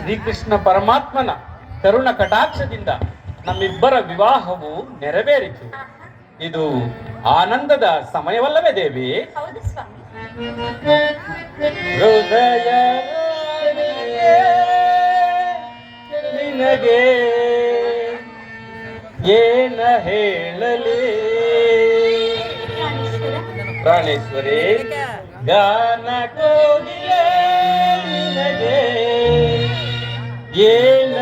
ಶ್ರೀಕೃಷ್ಣ ಪರಮಾತ್ಮನ ಕರುಣ ಕಟಾಕ್ಷದಿಂದ ನಮ್ಮಿಬ್ಬರ ವಿವಾಹವು ನೆರವೇರಿತು. ಇದು ಆನಂದದ ಸಮಯವಲ್ಲವೇ ದೇವಿ? ಹೃದಯ ನಿನಗೆ ಏನ ಹೇಳಲಿ? ಪ್ರಾಣೇಶ್ವರಿ ಗಾನ ಕೋಗಿಲೆ ನಿನಗೆ ಏನ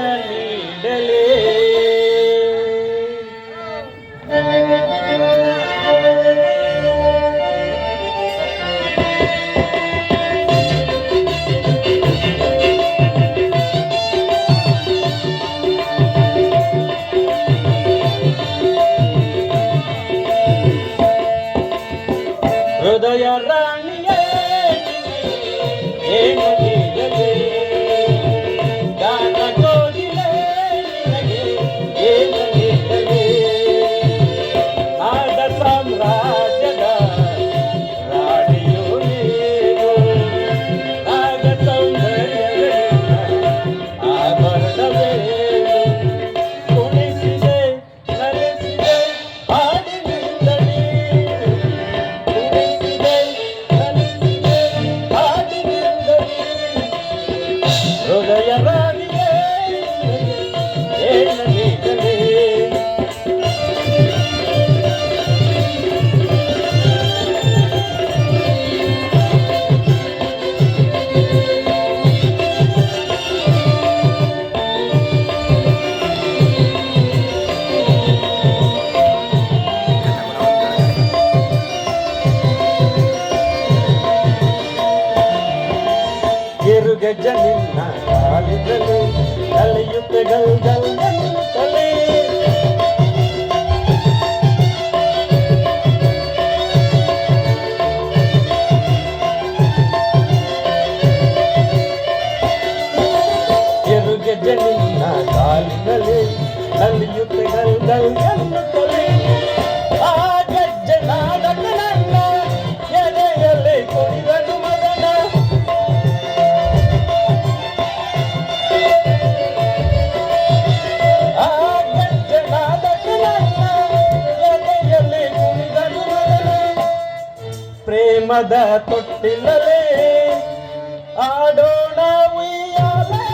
ಗೆರುಗೆಜ್ಜ ನಿನ್ನ ಕಾಲಿದಲ್ಲಿ ಕಲಿಯುತ್ತೆ ಗಲ್ ಗಲ್ ಎನ್ನುತ್ತಲೇ ಗೆರುಗೆಜ್ಜ ನಿನ್ನ ಕಾಲಿನಲ್ಲಿ ಪ್ರೇಮದ ತೊಟ್ಟಿಲ್ಲದೆ ಆಡೋಣ ಉಯ್ಯಾಲೆ.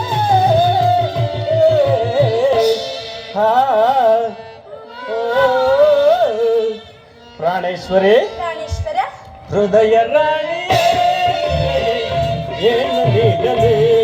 ಪ್ರಾಣೇಶ್ವರ. ಹೃದಯ ರಾಣಿ ಏನು ನೀಡಲಿ?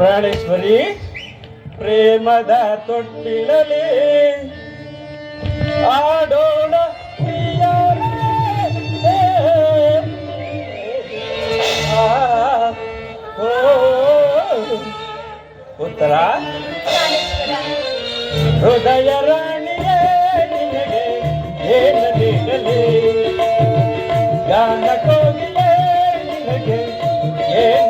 ಪ್ರಾಣೇಶ್ವರಿ ಪ್ರೇಮದ ತೊಟ್ಟಿಲಲಿ ಆಡೋಣ ಉತ್ತರ. ಹೃದಯ ರಾಣಿಯೇ ಗಾನ ಕೋಗಿಯ ಏನ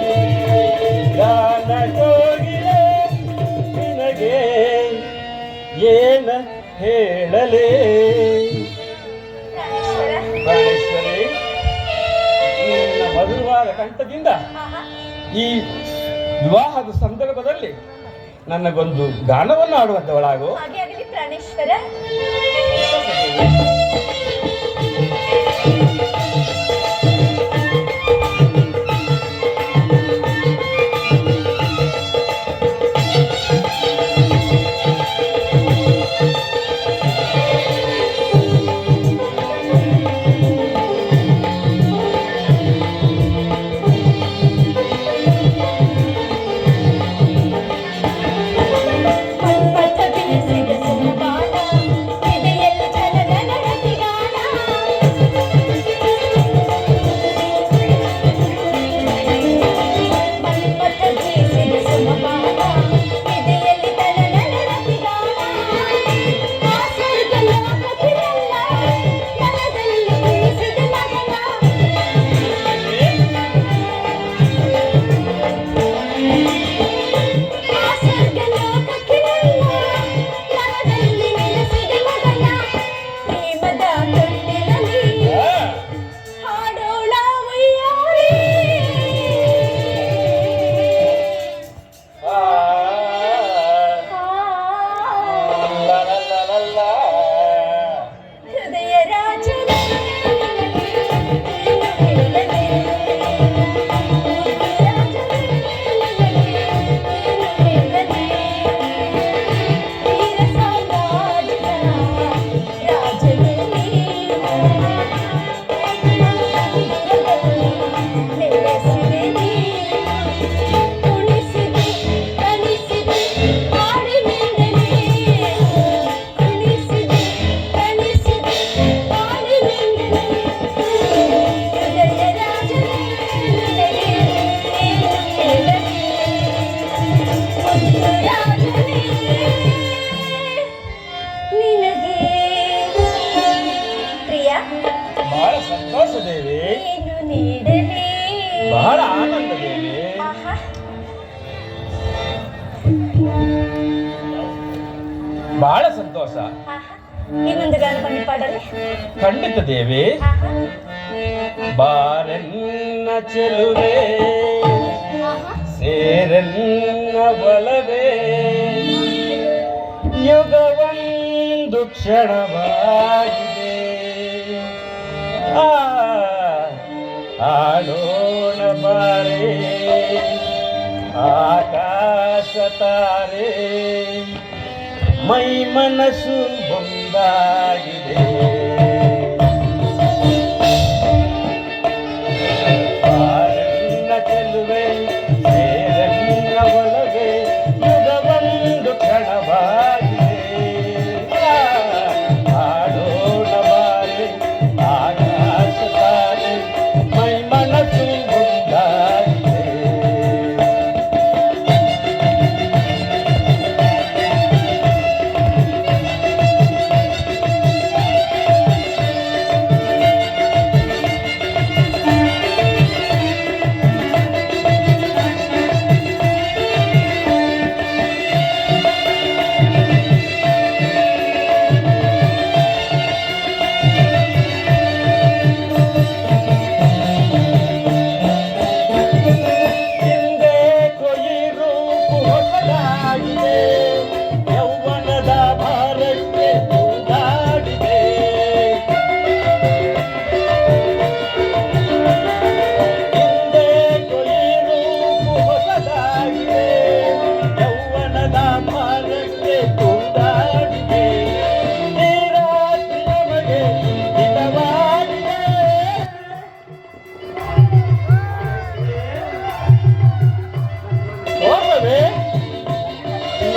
ಮಗಳೇ ಪ್ರಾಣೇಶ್ವರಿ ನಿನ್ನ ಮಧುರವಾದ ಕಂಠದಿಂದ ಈ ವಿವಾಹದ ಸಂದರ್ಭದಲ್ಲಿ ನನಗೊಂದು ಗಾನವನ್ನು ಆಡುವಂತವಳಾಗು ಪ್ರಾಣೇಶ್ವರ. ಬಹಳ ಸಂತೋಷ. ಖಂಡಿತ ದೇವಿ. ಬಾರನ್ನ ಚೆಲುವೆ ಸೇರನ್ನ ಬಲವೆ ಯುಗವೊಂದು ಕ್ಷಣವಾಗಿದೆ. ಆಡೋಣ ಬಾರೆ ಆಕಾಶ ತಾರೇ. ಮೈ ಮನಸ್ಸು ಒಂದಾಗಿದೆ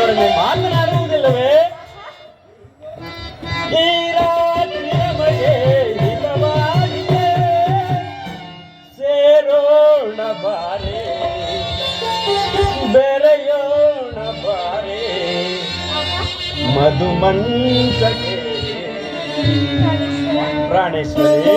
ಅವರನ್ನು ಮಾತನಾಡುವುದಿಲ್ಲವೇ? ಈ ರಾತ್ರಿ ನಮಗೆ ಹಿತವಾಗಿದೆ. ಸೇರೋಣ ಬಾರೆ ಬೆರೆಯೋಣ ಬಾರೆ. ಮಧುಮಂತಕ್ಕೆ ಪ್ರಾಣೇಶ್ವರಿ.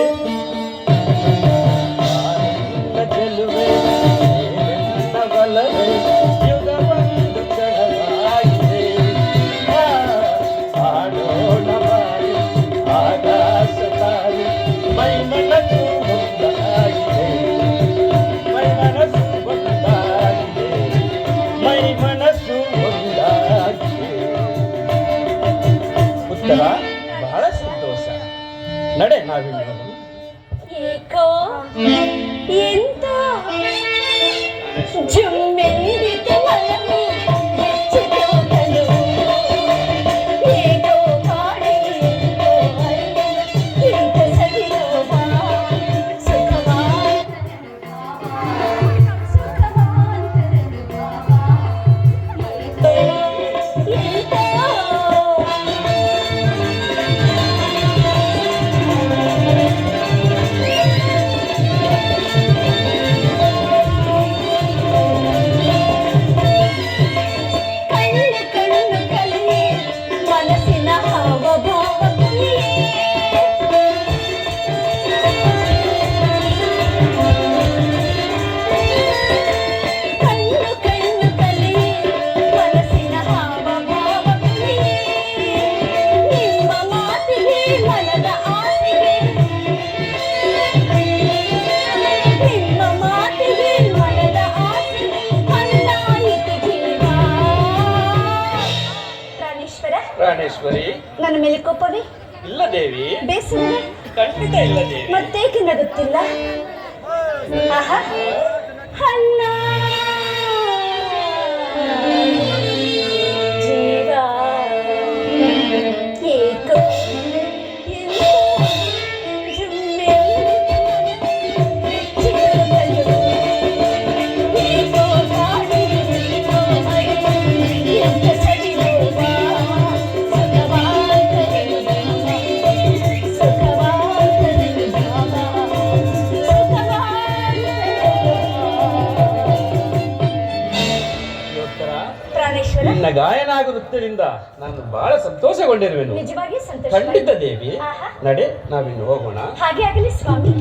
ಮಿತ್ರ ಬಹಳ ಸಂತೋಷ. ನಡೆ ನಾವಿನ್ನು. ಪ್ರಾಣೇಶ್ವರಿ ನನ್ನ ಮೇಲೆ ಕೋಪವೇ? ಇಲ್ಲ ದೇವಿ. ಬೇಸರ ಖಂಡಿತ ಇಲ್ಲ ದೇವಿ. ಮತ್ತೇಕೆ ನಗುತ್ತಿಲ್ಲ? ಆಹಾ. ಅಣ್ಣ. ನಾನು ಬಹಳ ಸಂತೋಷಗೊಂಡಿರುವೆನು. ನಿಜವಾಗಿ ಸಂತೋಷ ಖಂಡಿತ ದೇವಿ. ನಡೆ ನಾವಿನ್ನು ಹೋಗೋಣ. ಹಾಗೆ ಆಗಲಿ ಸ್ವಾಮಿ.